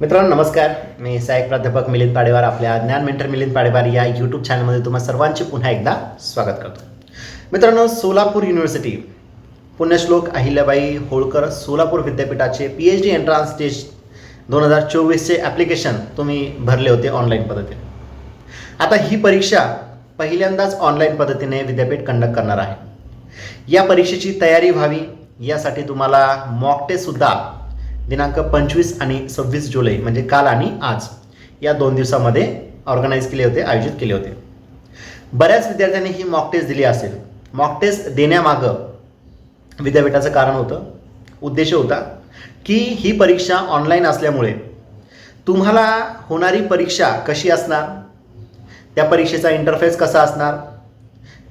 मित्रांनो नमस्कार. मी सहाय्यक प्राध्यापक मिलिंद पाडेवार आपल्या ज्ञान मेंटर मिलिंद पाडेवार या यूट्यूब चॅनलमध्ये तुम्हा सर्वांचे पुन्हा एकदा स्वागत करतो. मित्रांनो सोलापूर युनिव्हर्सिटी पुण्यश्लोक अहिल्याबाई होळकर सोलापूर विद्यापीठाचे P H D entrance test दोन हजार चोवीसचे ॲप्लिकेशन तुम्ही भरले होते ऑनलाईन पद्धतीने. आता ही परीक्षा पहिल्यांदाच ऑनलाईन पद्धतीने विद्यापीठ कंडक्ट करणार आहे. या परीक्षेची तयारी व्हावी यासाठी तुम्हाला मॉक टेस्टसुद्धा दिनांक पंचवीस आणि सव्वीस जुलै म्हणजे काल आणि आज या दोन दिवसामध्ये ऑर्गनाईज केले होते आयोजित केले होते. बऱ्याच विद्यार्थ्यांनी ही मॉक टेस्ट दिली असेल. मॉक टेस्ट देण्यामागं विद्यापीठाचं कारण होतं उद्देश होता की ही परीक्षा ऑनलाईन असल्यामुळे तुम्हाला होणारी परीक्षा कशी असणार? त्या परीक्षेचा इंटरफेस कसा असणार?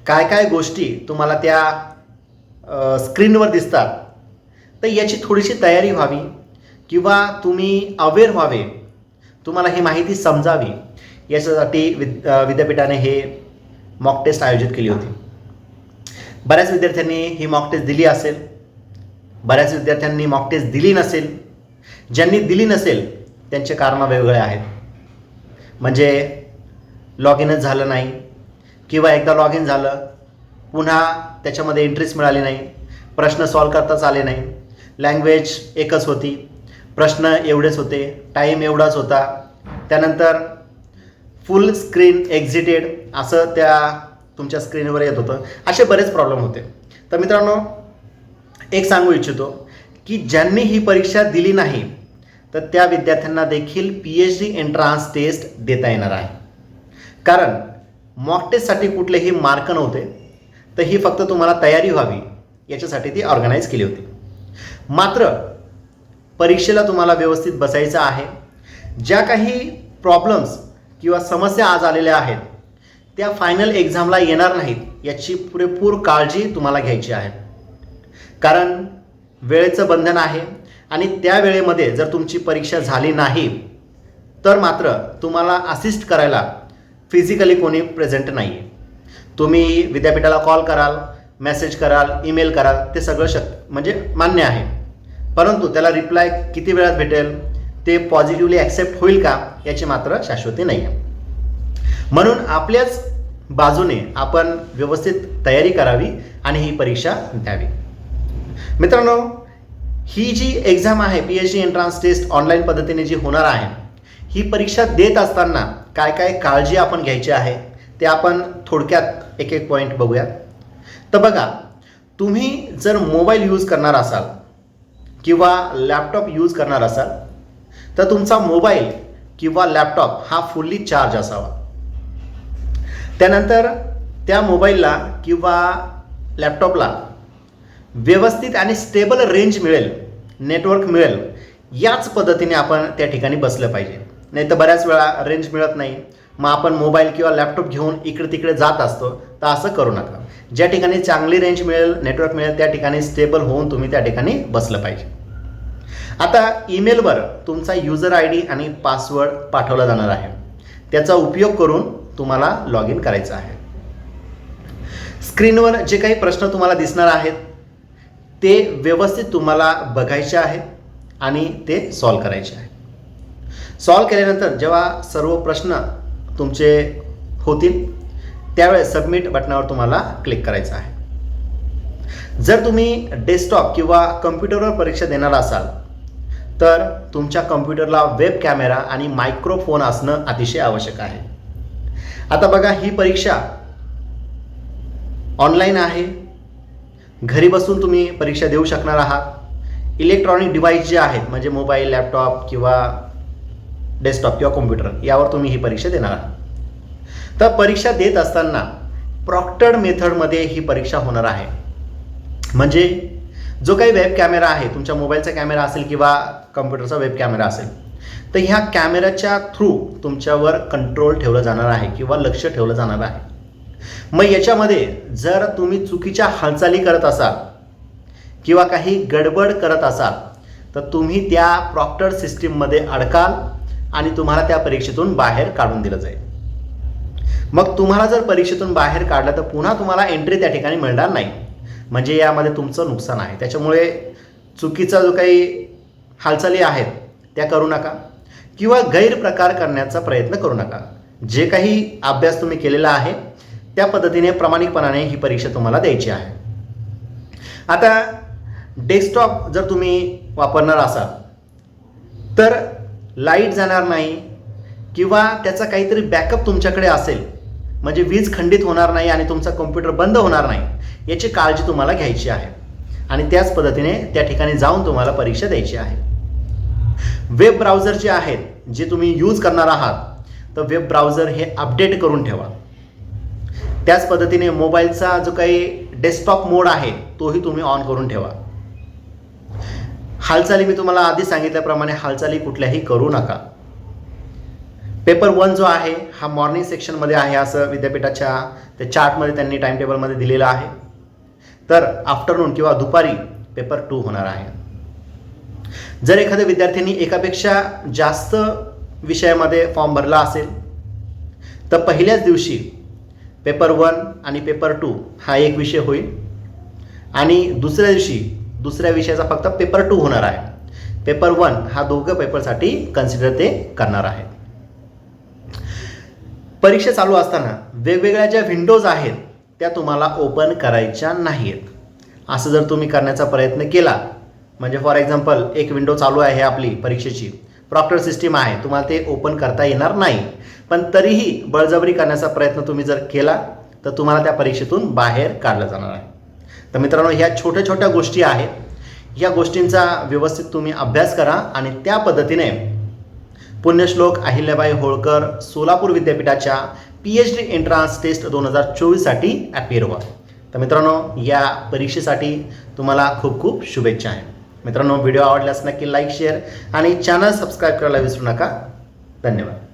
काय काय गोष्टी तुम्हाला त्या स्क्रीनवर दिसतात? तर याची थोडीशी तयारी व्हावी. किंवा तुम्ही अवेअर व्हावे. तुम्हाला ही माहिती समजावी. याच्यासाठी विद विद्यापीठाने हे मॉक टेस्ट आयोजित केली होती. बऱ्याच विद्यार्थ्यांनी ही मॉक टेस्ट दिली असेल. बऱ्याच विद्यार्थ्यांनी मॉक टेस्ट दिली नसेल. ज्यांनी दिली नसेल त्यांचे कारणं वेगवेगळे आहेत. म्हणजे लॉग इनच झालं नाही. किंवा एकदा लॉग इन झालं पुन्हा त्याच्यामध्ये इंटरेस्ट मिळाली नाही. प्रश्न सॉल्व करताच आले नाही. लँग्वेज एकच होती. प्रश्न एवढेच होते टाईम एवढाच होता. त्यानंतर फुल स्क्रीन एक्झिटेड असं त्या तुमच्या स्क्रीनवर येत होतं. असे बरेच प्रॉब्लेम होते. तर मित्रांनो एक सांगू इच्छितो की ज्यांनी ही परीक्षा दिली नाही तर त्या विद्यार्थ्यांना देखील P H D entrance test देता येणार आहे. कारण मॉक टेस्टसाठी कुठलेही मार्क नव्हते तर ही फक्त तुम्हाला तयारी व्हावी याच्यासाठी ती ऑर्गनाईज केली होती. मात्र परीक्षेला तुम्हाला व्यवस्थित बसायचं आहे. ज्या काही प्रॉब्लेम्स किंवा समस्या आज आलेल्या आहेत त्या फायनल एक्झामला येणार नाहीत याची पुरेपूर काळजी तुम्हाला घ्यायची आहे. कारण वेळेचं बंधन आहे आणि त्या वेळेमध्ये जर तुमची परीक्षा झाली नाही तर मात्र तुम्हाला असिस्ट करायला फिजिकली कोणी प्रेझेंट नाही आहे तुम्ही विद्यापीठाला कॉल कराल मेसेज कराल ईमेल कराल ते सगळं शक म्हणजे मान्य आहे. परंतु त्याला रिप्लाय किती वेळात भेटेल? ते पॉझिटिव्हली ॲक्सेप्ट होईल का? याची मात्र शाश्वती नाही आहे म्हणून आपल्याच बाजूने आपण व्यवस्थित तयारी करावी आणि ही परीक्षा द्यावी. मित्रांनो ही जी एक्झाम आहे P H D entrance test online पद्धतीने जी होणार आहे ही परीक्षा देत असताना काय काय काळजी आपण घ्यायची आहे ते आपण थोडक्यात एक एक पॉईंट बघूया तर बघा तुम्ही जर मोबाईल यूज करणार असाल किंवा लॅपटॉप यूज करणार असाल तर तुमचा मोबाईल किंवा लॅपटॉप हा फुल्ली चार्ज असावा. त्यानंतर त्या मोबाईलला किंवा लॅपटॉपला व्यवस्थित आणि स्टेबल रेंज मिळेल नेटवर्क मिळेल याच पद्धतीने आपण त्या ठिकाणी बसलं पाहिजे. नाही तर बऱ्याच वेळा रेंज मिळत नाही. मग आपण मोबाईल किंवा लॅपटॉप घेऊन इकडे तिकडे जात असतो तर असं करू नका. ज्या ठिकाणी चांगली रेंज मिळेल नेटवर्क मिळेल त्या ठिकाणी स्टेबल होऊन तुम्ही त्या ठिकाणी बसलं पाहिजे. आता ईमेलवर तुमचा युजर आय डी आणि पासवर्ड पाठवला जाणार आहे. त्याचा उपयोग करून तुम्हाला लॉग इन करायचं आहे. स्क्रीनवर जे काही प्रश्न तुम्हाला दिसणार आहेत ते व्यवस्थित तुम्हाला बघायचे आहेत आणि ते सॉल्व करायचे आहे सॉल्व केल्यानंतर जेव्हा सर्व प्रश्न तुमचे होतील त्यावेळेस सबमिट बटनावर तुम्हाला क्लिक करायचं आहे. जर तुम्ही डेस्कटॉप किंवा कम्प्युटरवर परीक्षा देणार असाल तर तुमच्या कम्प्युटरला वेब कॅमेरा आणि मायक्रोफोन असणं अतिशय आवश्यक आहे. आता बघा ही परीक्षा ऑनलाईन आहे. घरी बसून तुम्ही परीक्षा देऊ शकणार आहात. इलेक्ट्रॉनिक डिव्हाइस जे आहेत म्हणजे मोबाईल लॅपटॉप किंवा डेस्कटॉप किंवा कॉम्प्युटर यावर तुम्ही ही परीक्षा देणार आहात. तर परीक्षा देत असताना प्रॉक्टर्ड मेथडमध्ये ही परीक्षा होणार आहे. म्हणजे जो काही वेब कॅमेरा आहे तुमच्या मोबाईलचा कॅमेरा असेल किंवा कम्प्युटरचा वेब कॅमेरा असेल तर ह्या कॅमेऱ्याच्या थ्रू तुमच्यावर कंट्रोल ठेवलं जाणार आहे किंवा लक्ष ठेवलं जाणार आहे. मग याच्यामध्ये जर तुम्ही चुकीच्या हालचाली करत असाल किंवा काही गडबड करत असाल तर तुम्ही त्या प्रॉक्टर सिस्टीममध्ये अडकाल आणि तुम्हाला त्या परीक्षेतून बाहेर काढून दिलं जाईल. मग तुम्हाला जर परीक्षेतून बाहेर काढलं तर पुन्हा तुम्हाला एंट्री त्या ठिकाणी मिळणार नाही. म्हणजे यामध्ये तुमचं नुकसान आहे. त्याच्यामुळे चुकीचा जो काही हालचाली आहेत त्या करू नका. किंवा गैरप्रकार करण्याचा प्रयत्न करू नका. जे काही अभ्यास तुम्ही केलेला आहे त्या पद्धतीने प्रामाणिकपणाने ही परीक्षा तुम्हाला द्यायची आहे. आता डेस्कटॉप जर तुम्ही वापरणार असाल तर लाइट जाणार नाही किंवा त्याचा काहीतरी बॅकअप तुमच्याकडे असेल म्हणजे वीज खंडित होणार नाही आणि तुमचा कॉम्प्युटर बंद होणार नाही याची काळजी तुम्हाला घ्यायची आहे. आणि त्याच पद्धतीने त्या ठिकाणी जाऊन तुम्हाला परीक्षा द्यायची आहे. वेब ब्राउझर जे आहेत जे तुम्ही यूज करणार आहात तर वेब ब्राउझर हे अपडेट करून ठेवा. त्याच पद्धतीने मोबाईलचा जो काही डेस्कटॉप मोड आहे तोही तुम्ही ऑन करून ठेवा. हालचाली मी तुम्हाला आधी सांगितल्याप्रमाणे हालचाली कुठल्याही करू नका. पेपर वन जो आहे हा मॉर्निंग सेक्शनमध्ये आहे असं विद्यापीठाच्या त्या चार्टमध्ये त्यांनी टाइम टेबलमध्ये दिलेलं आहे. तर आफ्टरनून किंवा दुपारी पेपर टू होणार आहे. जर एखाद्या विद्यार्थ्यांनी एकापेक्षा जास्त विषयामध्ये फॉर्म भरला असेल तर पहिल्याच दिवशी पेपर वन आणि पेपर टू हा एक विषय होईल. आणि दुसऱ्या दिवशी दुसऱ्या विषयाचा फक्त पेपर टू होणार आहे. पेपर वन हा दोघं पेपरसाठी कन्सिडर ते करणार आहे. परीक्षा चालू असताना वेगवेगळ्या ज्या विंडोज आहेत त्या तुम्हाला ओपन करायच्या नाहीत असं जर तुम्ही करण्याचा प्रयत्न केला म्हणजे फॉर एक्झाम्पल एक विंडो चालू आहे आपली परीक्षेची प्रॉक्टर सिस्टीम आहे तुम्हाला ते ओपन करता येणार नाही. पण तरीही बळजबरी करण्याचा प्रयत्न तुम्ही जर केला तर तुम्हाला त्या परीक्षेतून बाहेर काढलं जाणार आहे. तर मित्रांनो ह्या छोट्या छोट्या गोष्टी आहेत. या गोष्टींचा व्यवस्थित तुम्ही अभ्यास करा आणि त्या पद्धतीने पुण्यश्लोक अहिल्याबाई होळकर सोलापूर विद्यापीठाच्या P H D entrance test दोन हजार चोवीससाठी ॲपियर व्हा तर मित्रांनो या परीक्षेसाठी तुम्हाला खूप खूप शुभेच्छा आहे. मित्रांनो व्हिडिओ आवडल्यास नक्की लाईक शेअर आणि चॅनल सबस्क्राईब करायला विसरू नका. धन्यवाद.